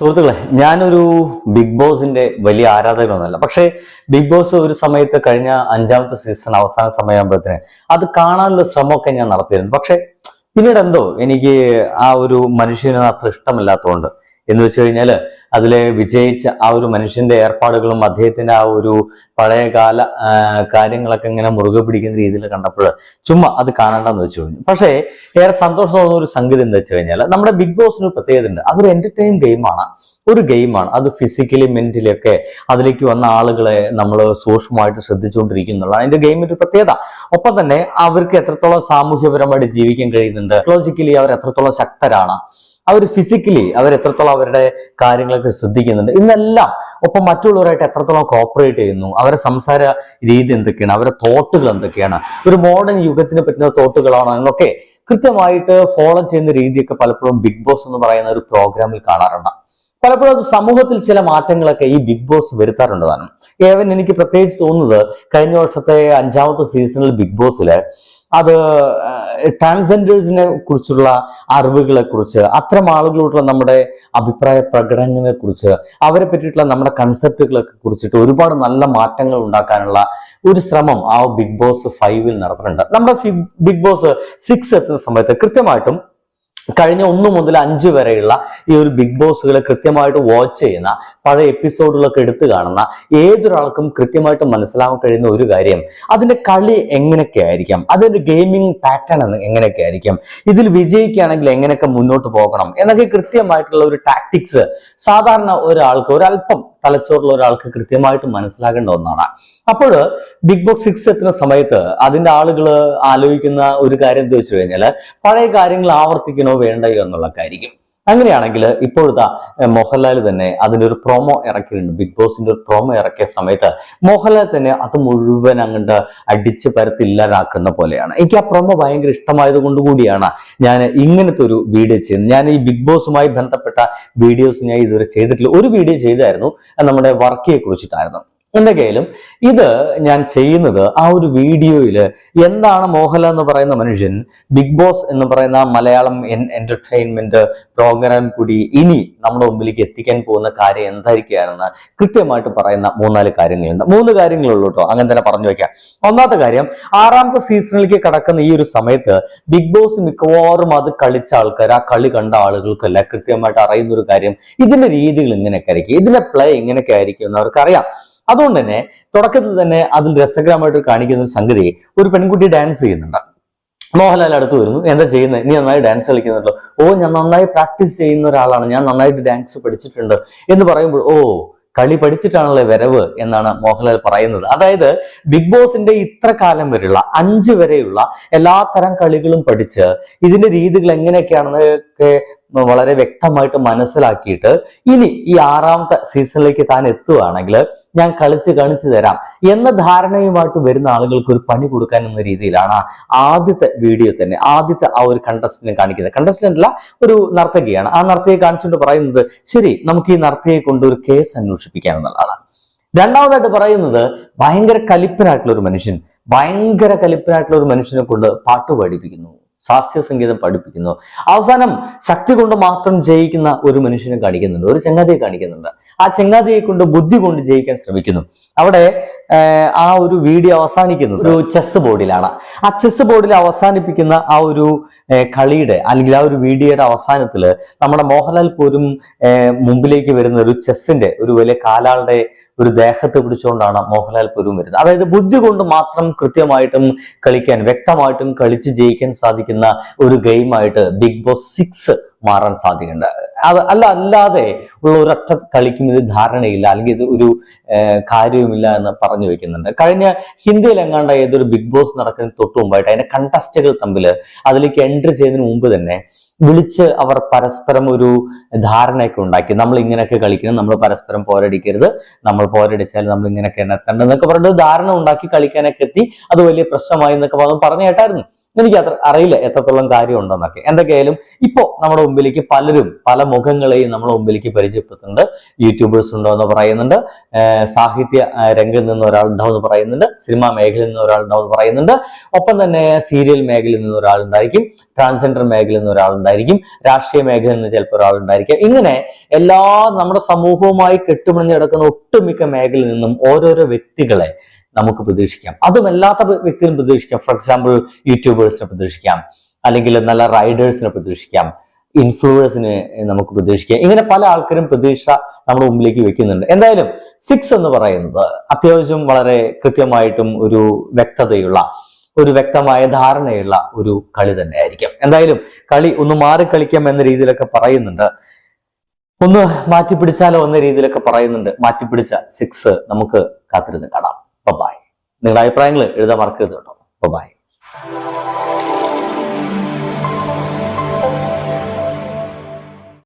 സുഹൃത്തുക്കളെ ഞാനൊരു ബിഗ് ബോസിന്റെ വലിയ ആരാധകനൊന്നുമല്ല. പക്ഷേ ബിഗ് ബോസ് ഒരു സമയത്ത് കഴിഞ്ഞ അഞ്ചാമത്തെ സീസൺ അവസാന സമയമാകുമ്പോഴത്തേന് അത് കാണാനുള്ള ശ്രമമൊക്കെ ഞാൻ നടത്തിയിരുന്നു. പക്ഷെ പിന്നീട് എന്തോ എനിക്ക് ആ ഒരു മനുഷ്യന് അത്ര ഇഷ്ടമില്ലാത്തതുകൊണ്ട് എന്ന് വെച്ച് കഴിഞ്ഞാൽ അതിലെ വിജയിച്ച ആ ഒരു മനുഷ്യന്റെ ഏർപ്പാടുകളും അദ്ദേഹത്തിന്റെ ആ ഒരു പഴയകാല കാര്യങ്ങളൊക്കെ ഇങ്ങനെ മുറുകെ പിടിക്കുന്ന രീതിയിൽ കണ്ടപ്പോൾ ചുമ്മാ അത് കാണണ്ടെന്ന് വെച്ചു കഴിഞ്ഞു. പക്ഷേ ഏറെ സന്തോഷം തോന്നുന്ന ഒരു സംഗതി എന്താ വെച്ച് കഴിഞ്ഞാൽ നമ്മുടെ ബിഗ് ബോസിന് ഒരു പ്രത്യേകത ഉണ്ട്. അതൊരു എന്റർടൈൻ ഗെയിമാണ് ഒരു ഗെയിമാണ് അത് ഫിസിക്കലി മെന്റലി ഒക്കെ അതിലേക്ക് വന്ന ആളുകളെ നമ്മൾ സൂക്ഷ്മമായിട്ട് ശ്രദ്ധിച്ചുകൊണ്ടിരിക്കുന്നുള്ളതാണ് അതിന്റെ ഗെയിമിന്റെ പ്രത്യേകത. ഒപ്പം തന്നെ അവർക്ക് എത്രത്തോളം സാമൂഹ്യപരമായിട്ട് ജീവിക്കാൻ കഴിയുന്നുണ്ട്. ലോജിക്കലി അവർ എത്രത്തോളം ശക്തരാണ്. അവർ ഫിസിക്കലി അവർ എത്രത്തോളം അവരുടെ കാര്യങ്ങളൊക്കെ ശ്രദ്ധിക്കുന്നുണ്ട്. ഇന്നെല്ലാം ഒപ്പം മറ്റുള്ളവരായിട്ട് എത്രത്തോളം കോപ്പറേറ്റ് ചെയ്യുന്നു അവരെ സംസാര രീതി എന്തൊക്കെയാണ് അവരുടെ തോട്ടുകൾ എന്തൊക്കെയാണ് ഒരു മോഡേൺ യുഗത്തിന് പറ്റുന്ന തോട്ടുകളാണോ എന്നൊക്കെ കൃത്യമായിട്ട് ഫോളോ ചെയ്യുന്ന രീതിയൊക്കെ പലപ്പോഴും ബിഗ് ബോസ് എന്ന് പറയുന്ന ഒരു പ്രോഗ്രാമിൽ കാണാറുണ്ട്. പലപ്പോഴും സമൂഹത്തിൽ ചില മാറ്റങ്ങളൊക്കെ ഈ ബിഗ് ബോസ് വരുത്താറുണ്ടതാണ് ഏവൻ എനിക്ക് പ്രത്യേകിച്ച് തോന്നുന്നത് കഴിഞ്ഞ വർഷത്തെ അഞ്ചാമത്തെ സീസണിൽ ബിഗ് ബോസിൽ അത് ട്രാൻസ്ജെൻഡേഴ്സിനെ കുറിച്ചുള്ള അറിവുകളെ കുറിച്ച് അത്തരം ആളുകളോടുള്ള നമ്മുടെ അഭിപ്രായ പ്രകടനങ്ങളെ കുറിച്ച് അവരെ പറ്റിയിട്ടുള്ള നമ്മുടെ കൺസെപ്റ്റുകളൊക്കെ കുറിച്ചിട്ട് ഒരുപാട് നല്ല മാറ്റങ്ങൾ ഉണ്ടാക്കാനുള്ള ഒരു ശ്രമം ആ ബിഗ് ബോസ് ഫൈവിൽ നടത്തുന്നുണ്ട് നമ്മുടെ ബിഗ് ബോസ് സിക്സ് എത്തുന്ന സമയത്ത് കൃത്യമായിട്ടും കഴിഞ്ഞ ഒന്ന് മുതൽ അഞ്ച് വരെയുള്ള ഈ ഒരു ബിഗ് ബോസുകളെ കൃത്യമായിട്ട് വാച്ച് ചെയ്യുന്ന പഴയ എപ്പിസോഡുകളൊക്കെ എടുത്തു കാണുന്ന ഏതൊരാൾക്കും കൃത്യമായിട്ട് മനസ്സിലാവാൻ കഴിയുന്ന ഒരു കാര്യം അതിന്റെ കളി എങ്ങനെയൊക്കെ ആയിരിക്കാം അതിന്റെ ഗെയിമിംഗ് പാറ്റേൺ എങ്ങനെയൊക്കെ ആയിരിക്കും ഇതിൽ വിജയിക്കുകയാണെങ്കിൽ എങ്ങനെയൊക്കെ മുന്നോട്ട് പോകണം എന്നൊക്കെ കൃത്യമായിട്ടുള്ള ഒരു ടാക്ടിക്സ് സാധാരണ ഒരാൾക്ക് ഒരല്പം തലച്ചോറുള്ള ഒരാൾക്ക് കൃത്യമായിട്ട് മനസ്സിലാകേണ്ട ഒന്നാണ്. അപ്പോൾ ബിഗ് ബോസ് സിക്സ് എത്തുന്ന സമയത്ത് അതിന്റെ ആളുകൾ ആലോചിക്കുന്ന ഒരു കാര്യം എന്താ വെച്ച് കഴിഞ്ഞാൽ പഴയ കാര്യങ്ങൾ ആവർത്തിക്കണോ വേണ്ടയോ എന്നുള്ള കാര്യം അങ്ങനെയാണെങ്കിൽ ഇപ്പോഴത്തെ മോഹൻലാൽ തന്നെ അതിന്റെ ഒരു പ്രൊമോ ഇറക്കിയിട്ടുണ്ട്. ബിഗ് ബോസിന്റെ ഒരു പ്രോമോ ഇറക്കിയ സമയത്ത് മോഹൻലാൽ തന്നെ അത് മുഴുവൻ അങ്ങോട്ട് അടിച്ച് പരത്തി ഇല്ലാതാക്കുന്ന പോലെയാണ്. എനിക്ക് ആ പ്രോമോ ഭയങ്കര ഇഷ്ടമായത് കൊണ്ട് കൂടിയാണ് ഞാൻ ഇങ്ങനത്തെ ഒരു വീഡിയോ ചെയ്യുന്നത് ഞാൻ ഈ ബിഗ് ബോസുമായി ബന്ധപ്പെട്ട വീഡിയോസ് ഞാൻ ഇതുവരെ ചെയ്തിട്ടില്ല. ഒരു വീഡിയോ ചെയ്തായിരുന്നു നമ്മുടെ വർക്കിയെ കുറിച്ചിട്ടായിരുന്നു. എന്റെ കയ്യിലും ഇത് ഞാൻ ചെയ്യുന്നത് ആ ഒരു വീഡിയോയിൽ എന്താണ് മോഹൻലാൽ എന്ന് പറയുന്ന മനുഷ്യൻ ബിഗ് ബോസ് എന്ന് പറയുന്ന മലയാളം എന്റർടൈൻമെന്റ് പ്രോഗ്രാം കൂടി ഇനി നമ്മുടെ മുമ്പിലേക്ക് എത്തിക്കാൻ പോകുന്ന കാര്യം എന്തായിരിക്കുകയാണെന്ന് കൃത്യമായിട്ട് പറയുന്ന മൂന്നാൽ കാര്യങ്ങളുണ്ട്. മൂന്ന് കാര്യങ്ങളുള്ളൂ കേട്ടോ. അങ്ങനെ തന്നെ പറഞ്ഞു വയ്ക്കാം ഒന്നാമത്തെ കാര്യം ആറാമത്തെ സീസണിലേക്ക് കടക്കുന്ന ഈ ഒരു സമയത്ത് ബിഗ് ബോസ് മിക്കവാറും അത് കളിച്ച ആൾക്കാർ ആ കളി കണ്ട ആളുകൾക്കല്ല കൃത്യമായിട്ട് അറിയുന്ന ഒരു കാര്യം ഇതിന്റെ രീതികൾ ഇങ്ങനെയൊക്കെ ആയിരിക്കും. ഇതിന്റെ പ്ലേ ഇങ്ങനെയൊക്കെ ആയിരിക്കും എന്ന് അവർക്കറിയാം. അതുകൊണ്ട് തന്നെ തുടക്കത്തിൽ തന്നെ അതിൽ രസകരമായിട്ട് കാണിക്കുന്ന ഒരു സംഗതി ഒരു പെൺകുട്ടി ഡാൻസ് ചെയ്യുന്നുണ്ട്. മോഹൻലാൽ അടുത്ത് വരുന്നു. എന്താ ചെയ്യുന്നത്? നീ നന്നായി ഡാൻസ് കളിക്കുന്നുണ്ടോ ഓ ഞാൻ നന്നായി പ്രാക്ടീസ് ചെയ്യുന്ന ഒരാളാണ്. ഞാൻ നന്നായിട്ട് ഡാൻസ് പഠിച്ചിട്ടുണ്ട് എന്ന് പറയുമ്പോൾ ഓ കളി പഠിച്ചിട്ടാണല്ലേ വരവ് എന്നാണ് മോഹൻലാൽ പറയുന്നത്. അതായത് ബിഗ് ബോസിന്റെ ഇത്ര കാലം വരെയുള്ള അഞ്ച് വരെയുള്ള എല്ലാ തരം കളികളും പഠിച്ച് ഇതിന്റെ രീതികൾ എങ്ങനെയൊക്കെയാണെന്നൊക്കെ വളരെ വ്യക്തമായിട്ട് മനസ്സിലാക്കിയിട്ട് ഇനി ഈ ആറാമത്തെ സീസണിലേക്ക് താൻ എത്തുകയാണെങ്കിൽ ഞാൻ കളിച്ച് കാണിച്ചു തരാം എന്ന ധാരണയുമായിട്ട് വരുന്ന ആളുകൾക്ക് ഒരു പണി കൊടുക്കാൻ എന്ന രീതിയിലാണ് ആദ്യത്തെ വീഡിയോ തന്നെ ആദ്യത്തെ ആ ഒരു കണ്ടസ്റ്റന്റിനെ കാണിക്കുന്നത്. കണ്ടസ്റ്റന്റ് അല്ല ഒരു നർത്തകിയാണ്. ആ നർത്തകിയെ കാണിച്ചുകൊണ്ട് പറയുന്നത് ശരി നമുക്ക് ഈ നർത്തകിയെ കൊണ്ട് ഒരു കേസ് അന്വേഷിപ്പിക്കാം എന്നുള്ളതാണ്. രണ്ടാമതായിട്ട് പറയുന്നത് ഭയങ്കര കലിപ്പനായിട്ടുള്ള ഒരു മനുഷ്യൻ ഭയങ്കര കലിപ്പനായിട്ടുള്ള ഒരു മനുഷ്യനെ കൊണ്ട് പാട്ട് പഠിപ്പിക്കുന്നു ശാസ്ത്രീയ സംഗീതം പഠിപ്പിക്കുന്നു. അവസാനം ശക്തി കൊണ്ട് മാത്രം ജയിക്കുന്ന ഒരു മനുഷ്യനെ കാണിക്കുന്നുണ്ട്. ഒരു ചങ്ങാതിയെ കാണിക്കുന്നുണ്ട്. ആ ചങ്ങാതിയെ കൊണ്ട് ബുദ്ധി കൊണ്ട് ജയിക്കാൻ ശ്രമിക്കുന്നു. അവിടെ ആ ഒരു വീഡിയോ അവസാനിക്കുന്നത് ഒരു ചെസ് ബോർഡിലാണ്. ആ ചെസ് ബോർഡിൽ അവസാനിപ്പിക്കുന്ന ആ ഒരു കളിയുടെ അല്ലെങ്കിൽ ആ ഒരു വീഡിയോയുടെ അവസാനത്തിൽ നമ്മുടെ മോഹൻലാൽ പോലും മുമ്പിലേക്ക് വരുന്ന ഒരു ചെസ്സിന്റെ ഒരു വലിയ കാലാളുടെ ഒരു ദേഹത്ത് പിടിച്ചുകൊണ്ടാണ് മോഹൻലാൽ പോലും വരുന്നത്. അതായത് ബുദ്ധി കൊണ്ട് മാത്രം കൃത്യമായിട്ടും കളിക്കാൻ വ്യക്തമായിട്ടും കളിച്ച് ജയിക്കാൻ സാധിക്കുന്ന ഒരു ഗെയിമായിട്ട് ബിഗ് ബോസ് സിക്സ് മാറാൻ സാധ്യതയുണ്ട്. അത് അല്ല അല്ലാതെ ഉള്ള ഒരൊറ്റ കളിക്കും ഇത് ധാരണയില്ല. അല്ലെങ്കിൽ ഇത് ഒരു കാര്യവുമില്ല എന്ന് പറഞ്ഞു വെക്കുന്നുണ്ട്. കഴിഞ്ഞ ഹിന്ദിയിൽ എങ്ങാണ്ട് ഏതൊരു ബിഗ് ബോസ് നടക്കുന്ന തൊട്ട് മുമ്പായിട്ട് അതിന്റെ കണ്ടസ്റ്റുകൾ തമ്മിൽ അതിലേക്ക് എൻട്രി ചെയ്യുന്നതിന് മുമ്പ് തന്നെ വിളിച്ച് അവർ പരസ്പരം ഒരു ധാരണയൊക്കെ ഉണ്ടാക്കി. നമ്മൾ ഇങ്ങനെയൊക്കെ കളിക്കണം. നമ്മൾ പരസ്പരം പോരടിക്കരുത്. നമ്മൾ പോരടിച്ചാൽ നമ്മൾ ഇങ്ങനെയൊക്കെ എന്നൊക്കെ പറഞ്ഞിട്ട് ധാരണ ഉണ്ടാക്കി കളിക്കാനൊക്കെ എത്തി. അത് വലിയ പ്രശ്നമായി എന്നൊക്കെ പറഞ്ഞു കേട്ടായിരുന്നു. എനിക്ക് അത്ര അറിയില്ല എത്രത്തോളം കാര്യം ഉണ്ടെന്നൊക്കെ എന്തൊക്കെയായാലും ഇപ്പോ നമ്മുടെ മുമ്പിലേക്ക് പലരും പല മുഖങ്ങളെയും നമ്മുടെ മുമ്പിലേക്ക് പരിചയപ്പെടുത്തുന്നുണ്ട്. യൂട്യൂബേഴ്സ് ഉണ്ടോ എന്ന് പറയുന്നുണ്ട്. സാഹിത്യ രംഗത്ത് നിന്ന് ഒരാൾ ഉണ്ടാവും എന്ന് പറയുന്നുണ്ട്. സിനിമാ മേഖലയിൽ നിന്ന് ഒരാൾ ഉണ്ടാവും എന്ന് പറയുന്നുണ്ട്. ഒപ്പം തന്നെ സീരിയൽ മേഖലയിൽ നിന്ന് ഒരാൾ ഉണ്ടായിരിക്കും. ട്രാൻസ്ജെൻഡർ മേഖലയിൽ നിന്ന് ഒരാൾ ഉണ്ടായിരിക്കും. രാഷ്ട്രീയ മേഖലയിൽ നിന്ന് ചിലപ്പോൾ ഒരാൾ ഉണ്ടായിരിക്കും. ഇങ്ങനെ എല്ലാ നമ്മുടെ സമൂഹവുമായി കെട്ടുപിണഞ്ഞ് കിടക്കുന്ന ഒട്ടുമിക്ക മേഖലയിൽ നിന്നും ഓരോരോ വ്യക്തികളെ നമുക്ക് പ്രതീക്ഷിക്കാം. അതും അല്ലാത്ത വ്യക്തികളും പ്രതീക്ഷിക്കാം. ഫോർ എക്സാമ്പിൾ യൂട്യൂബേഴ്സിനെ പ്രതീക്ഷിക്കാം. അല്ലെങ്കിൽ നല്ല റൈഡേഴ്സിനെ പ്രതീക്ഷിക്കാം. ഇൻഫ്ലുവേഴ്സിന് നമുക്ക് പ്രതീക്ഷിക്കാം. ഇങ്ങനെ പല ആൾക്കാരും പ്രതീക്ഷ നമ്മുടെ മുമ്പിലേക്ക് വെക്കുന്നുണ്ട്. എന്തായാലും സിക്സ് എന്ന് പറയുന്നത് അത്യാവശ്യം വളരെ കൃത്യമായിട്ടും ഒരു വ്യക്തതയുള്ള ഒരു വ്യക്തമായ ധാരണയുള്ള ഒരു കളി തന്നെ ആയിരിക്കും എന്തായാലും കളി ഒന്ന് മാറി കളിക്കാം എന്ന രീതിയിലൊക്കെ പറയുന്നുണ്ട്. ഒന്ന് മാറ്റിപ്പിടിച്ചാലോ എന്ന രീതിയിലൊക്കെ പറയുന്നുണ്ട്. മാറ്റിപ്പിടിച്ച സിക്സ് നമുക്ക് കാത്തിരുന്ന് കാണാം. ബൈ നിങ്ങളുടെ അഭിപ്രായങ്ങൾ എഴുതാൻ മറക്കരുത് കേട്ടോ. ബൈ